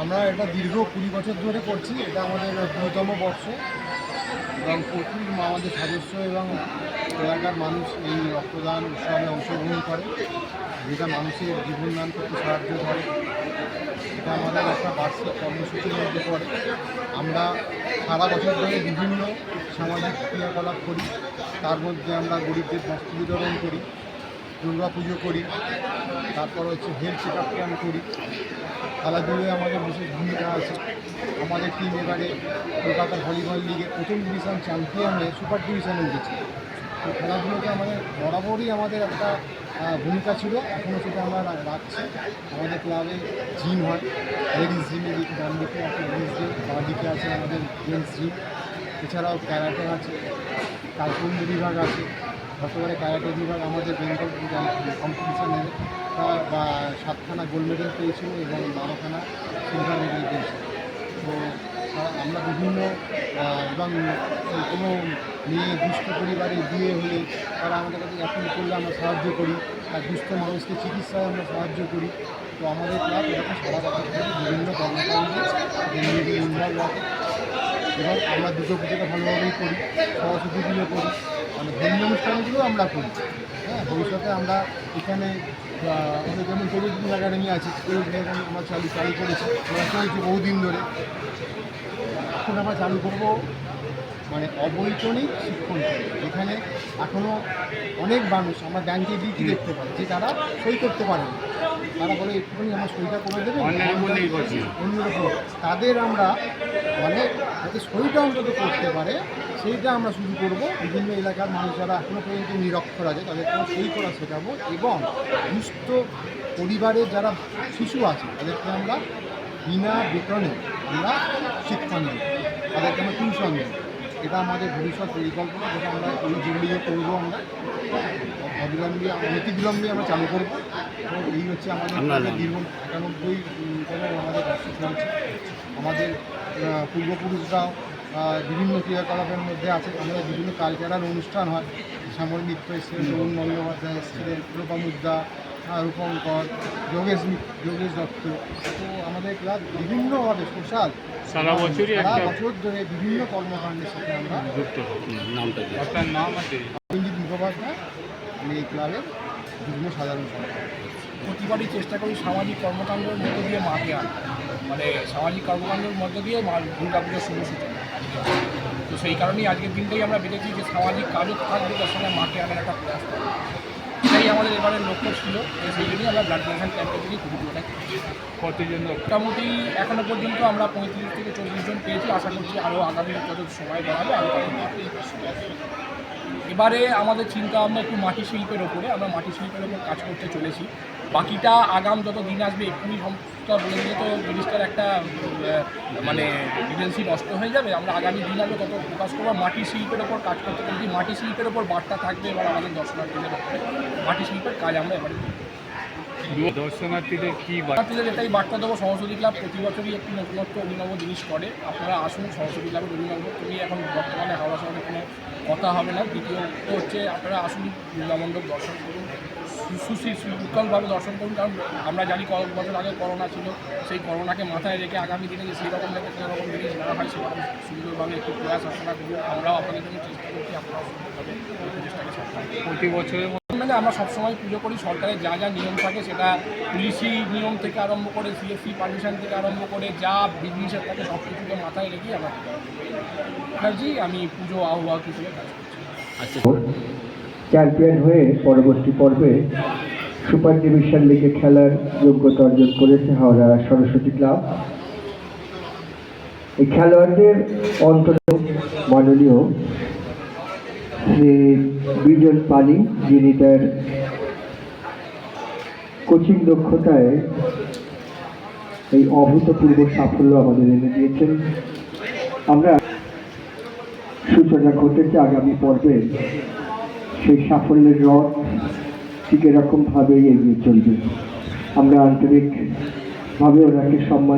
আমরা এটা দীর্ঘ কুড়ি বছর ধরে করছি, এটা আমাদের কুড়িতম বর্ষ। এবং প্রচুর আমাদের সদস্য এবং এলাকার মানুষ এই রক্তদান উৎসবে অংশগ্রহণ করে, যেটা মানুষের জীবন দান করতে সাহায্য করে। এটা আমাদের একটা বার্ষিক কর্মসূচির মধ্যে পড়ে। আমরা সারা বছর ধরে বিভিন্ন সামাজিক ক্রিয়াকলাপ করি, তার মধ্যে আমরা গরিবদের বস্ত্র বিতরণ করি। দুর্গা পুজো করি, তারপর হচ্ছে হেলথ চেক আপ ক্যাম্প করি। খেলাধুলোয় আমাদের বিশেষ ভূমিকা আছে। আমাদের টিম এবারে কলকাতা ভলিবল লিগে প্রথম ডিভিশন চ্যাম্পিয়ন হয়ে সুপার ডিভিশনে উঠেছে। তো খেলাধুলোতে আমাদের বরাবরই আমাদের একটা ভূমিকা ছিল। এখনও সেটা আমরা রাখছি। আমাদের ক্লাবে জিম হয়। লেডিস জিম এদিকে ডান দিকে আছে লেডিস জিম বাঁ দিকে আছে আমাদের জেন্টস জিম এছাড়াও ক্যারাটে আছে তাইকুন্দ বিভাগ আছে গতবারে ক্যারাটে বিভাগ আমাদের বেঙ্গল কম্পিটিশনে বা সাতখানা গোল্ড মেডেল পেয়েছিল এবং বারোখানা সিলভার মেডেল পেয়েছিল। তো আমরা বিভিন্ন এবং কোনো মেয়ে দুস্থ পরিবারে বিয়ে হলে তারা আমাদের কাছে অ্যাপিল করলে আমরা সাহায্য করি, আর দুস্থ মানুষকে চিকিৎসায় আমরা সাহায্য করি। তো আমাদের ক্লাব এরকম সারা বিভিন্ন কর্মকাণ্ডে ইনভলভ আছে এবং আমরা দুটো পুজোটা ভালোভাবেই করি, সরস্বতী পুজো করি মানে ধর্মীয় অনুষ্ঠানগুলো আমরা করি। হ্যাঁ ভবিষ্যতে আমরা এখানে আমাদের যেমন চৌধুরী একাডেমি আছে এই একাডেমি আমরা চালু চালু করেছি আমরা চলছি বহুদিন ধরে। এখন আমরা চালু করব মানে অবৈতনিক শিক্ষণ যেখানে এখনও অনেক মানুষ আমরা ব্যাংকে কি দেখতে পাই যে তারা সই করতে পারে না। তারা বলে একটুখানি আমার সইটা করে দেবে অন্যরকম। তাদের আমরা মানে যাতে সইটা অন্তত করতে পারে সেইটা আমরা শুরু করব। বিভিন্ন এলাকার মানুষ যারা এখনও পর্যন্ত নিরক্ষর আছে তাদেরকে আমরা সই করা শেখাবো এবং দুস্থ পরিবারের যারা শিশু আছে তাদেরকে আমরা বিনা বেতনে আমরা শিক্ষণ নেব। তাদেরকে আমরা টিউশন দেবো। এটা আমাদের ভবিষ্যৎ পরিকল্পনা যেটা আমরা এই যেগুলিও করব আমরা। অবিলম্বে অনতি বিলম্বে আমরা চালু করব। এবং এই হচ্ছে আমাদের দীর্ঘ একানব্বই আমাদের বর্ষ চলছে আমাদের পূর্বপুরুষরাও বিভিন্ন ক্রিয়াকলাপের মধ্যে আছে। আমাদের বিভিন্ন কালচারাল অনুষ্ঠান হয়। শ্যামল মিত্র এসেছিলেন তরুণ বন্দ্যোপাধ্যায় এসেছিলেন রূপামুদ্রা আহ, রূপঙ্কর যোগেশ যোগেশ দত্ত। তো আমাদের ক্লাব বিভিন্নভাবে সোশ্যাল সারা বছরই সারা বছর ধরে বিভিন্ন কর্মকাণ্ডের সাথে আমরা যুক্ত নামটা আপনার নাম আছে? রঞ্জিত মুখোপাধ্যায়। আমি এই ক্লাবের বিভিন্ন সাধারণ প্রতিবারই চেষ্টা করি সামাজিক কর্মকাণ্ডের মধ্য দিয়ে মাকে আনা মানে সামাজিক কর্মকাণ্ডের মধ্য দিয়ে মা দুর্গা পুজোর শুভ সূচনা তো সেই কারণেই আজকের দিনটাই আমরা বেঁধেছি যে সামাজিক কাজও থাকবে তার সঙ্গে মাকে আনার একটা প্রয়াস আমাদের এবারের লক্ষ্য ছিল সেই জন্যই আমরা ব্লাড ডোনেশন ক্যাম্পে থেকে করছি কতজন মোটামুটি এখনও পর্যন্ত আমরা পঁয়ত্রিশ থেকে চল্লিশ জন পেয়েছি। আশা করছি আরও আগামী যত সময় বাড়াবে আরও এবারে আমাদের চিন্তা ভাবনা একটু মাটি শিল্পের ওপরে। আমরা মাটি শিল্পের ওপর কাজ করতে চলেছি। বাকিটা আগাম যত দিন আসবে এক্ষুনি সমস্ত বলে তো জিনিসটার একটা মানে ডিটেলসি নষ্ট হয়ে যাবে। আমরা আগামী দিন আসবে তত প্রকাশ করব মাটি শিল্পের ওপর কাজ করতে চলেছি মাটি শিল্পের ওপর বার্তা থাকবে এবার আমাদের দর্শনার্থীদের ওপরে মাটি শিল্পের কাজ আমরা এবারে। দর্শনার্থীদের কি ছাত্রীদের এটাই বার্তা দেবো সরস্বতী ক্লাব প্রতি বছরই একটি নতুনত্ব অভিনব জিনিস করে। আপনারা আসুন সরস্বতী ক্লাবের অভিনব তুমি এখন বর্তমানে হাওড়া শহরে কোনো কথা হবে না। দ্বিতীয় হচ্ছে আপনারা আসুন দুর্গা মণ্ডপ দর্শন করুন। সুশী উত্তলভাবে দর্শন করুন কারণ আমরা জানি কয়েক বছর আগে করোনা ছিল সেই করোনাকে মাথায় রেখে আগামী দিনে যে সেই রকম যাতে কোনো রকম জিনিস না হয় সেরকম সুন্দরভাবে একটু প্রয়াস আপনারা করুন আমরাও আপনাদের জন্য চেষ্টা করছি আপনারাও সুন্দরভাবে প্রতি বছরের মানে আমরা সবসময় পুজো করি সরকারের যা যা নিয়ম থাকে সেটা পুলিশি নিয়ম থেকে আরম্ভ করে সিএসসি পারমিশন থেকে আরম্ভ করে যা বিজনেসের থাকে সব কিছুকে মাথায় রেখেই আমরা মুখার্জি আমি পুজো আহ্বায়ক হিসেবে কাজ করছি। চ্যাম্পিয়ন হয়ে পরবর্তী পর্বে সুপার ডিভিশন লিগে খেলার যোগ্যতা অর্জন করেছে হাওড়া সরস্বতী ক্লাব। এই খেলোয়াড়দের অন্তর মাননীয় শ্রী বিজন পানি, যিনি তার কোচিং দক্ষতায় এই অভূতপূর্ব সাফল্য আমাদের এনে দিয়েছেন। আমরা সূচনা ঘটেছে আগামী পর্বে সেই সাফল্যের রথ ঠিক এরকমভাবেই এগিয়ে চলবে। আমরা আন্তরিকভাবে ওনাকে সম্মান